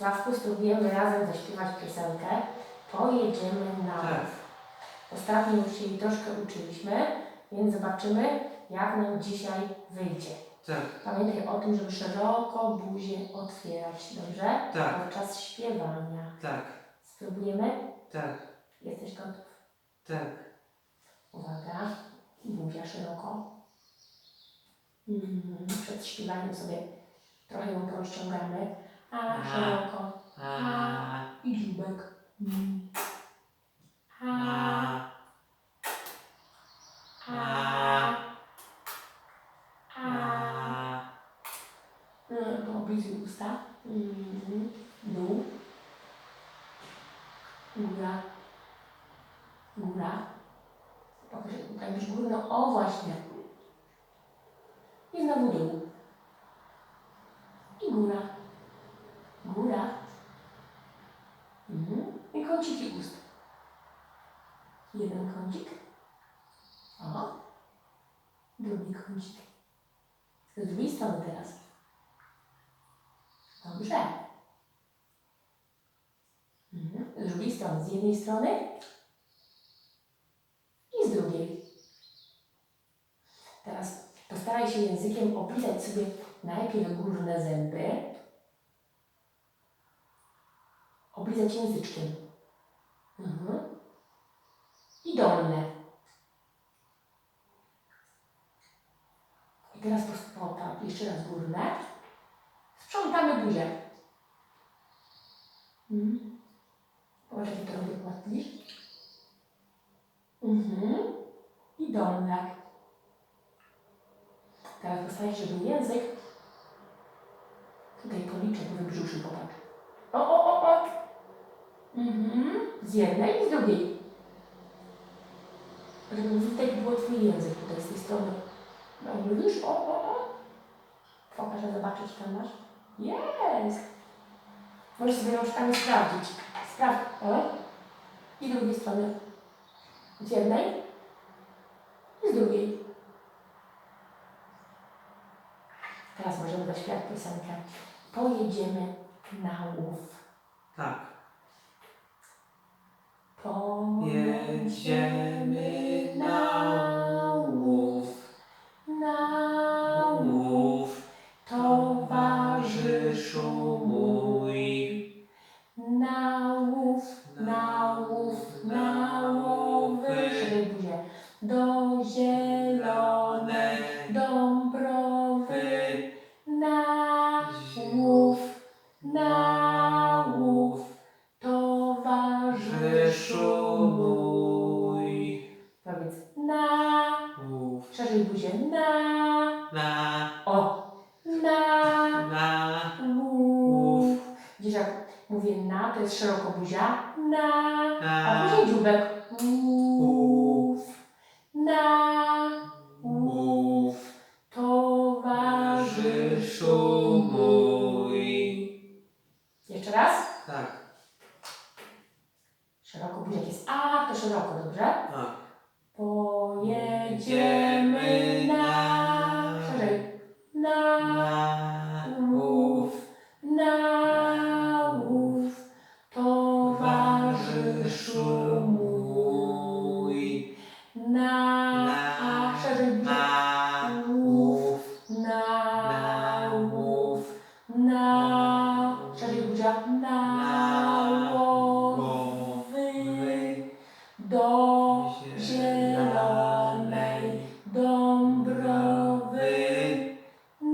Sławku, spróbujemy razem zaśpiewać piosenkę. Pojedziemy na Tak. Ostatnio już się jej troszkę uczyliśmy, więc zobaczymy, jak nam dzisiaj wyjdzie. Tak. Pamiętaj o tym, żeby szeroko buzię otwierać, dobrze? Tak. Podczas śpiewania. Tak. Spróbujemy? Tak. Jesteś gotów? Tak. Uwaga, buzia szeroko. Mhm. Przed śpiewaniem sobie trochę ją rozciągamy. A szeroko. A. I dziubek. Mm. A. A. A. A. A. Mm, To oblizuj usta. Mhm. Dół. Góra. Góra. Pokaż, jak już górę. No o właśnie. I znowu dół. I góra. Góra. Mhm. I kąciki ust. Jeden kącik. O. Drugi kącik. Z drugiej strony teraz. Dobrze. Mhm. Z drugiej strony. Z jednej strony i z drugiej. Teraz postaraj się językiem opisać sobie najpierw górne zęby. Oblizać języczkiem. Mhm. I dolne. I teraz po, po, tak, jeszcze raz górne. Sprzątamy buzię. Mhm. Zobacz, jakie to robię ładnie. Mhm. I dolne. Teraz się, żeby język tutaj policzek wybrzuszy, popatrz. O, o, o, o. Mhm. Z jednej i z drugiej. Żeby tutaj było twój język tutaj z tej strony. No widzisz? O, o, o. Pokażę, zobaczyć tam masz. Jest. Możesz sobie rączkami sprawdzić. Sprawdź. O. I drugiej strony. Z jednej i z drugiej. Teraz możemy zaśpiewać piosenkę. Pojedziemy na łów. Tak. Pojedziemy na Powiedz na, Mów, szerzej buzię. Na, na, o, na na, łów. Widzisz jak mówię na, to jest szeroko buzia. Na, a na, później dziubek. Łów. Na mów, towarzyszu mój. Jeszcze raz. Tak,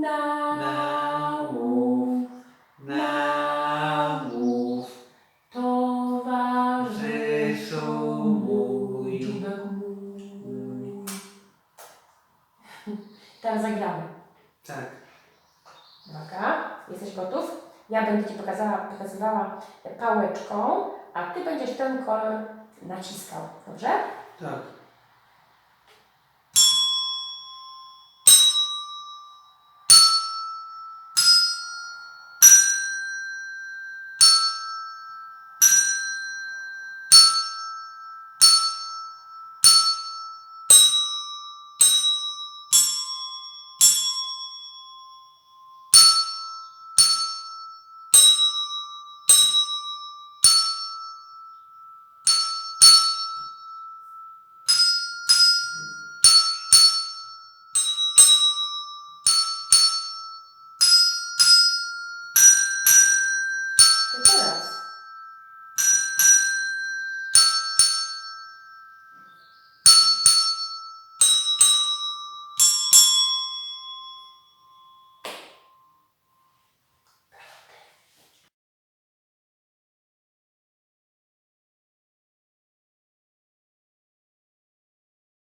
Na łów, na łów, towarzyszu mój. Dziubek mój. Teraz zagramy. Tak, Uwaga, jesteś gotów? Ja będę Ci pokazała, pokazywała pałeczką, a Ty będziesz ten kolor naciskał, dobrze? tak.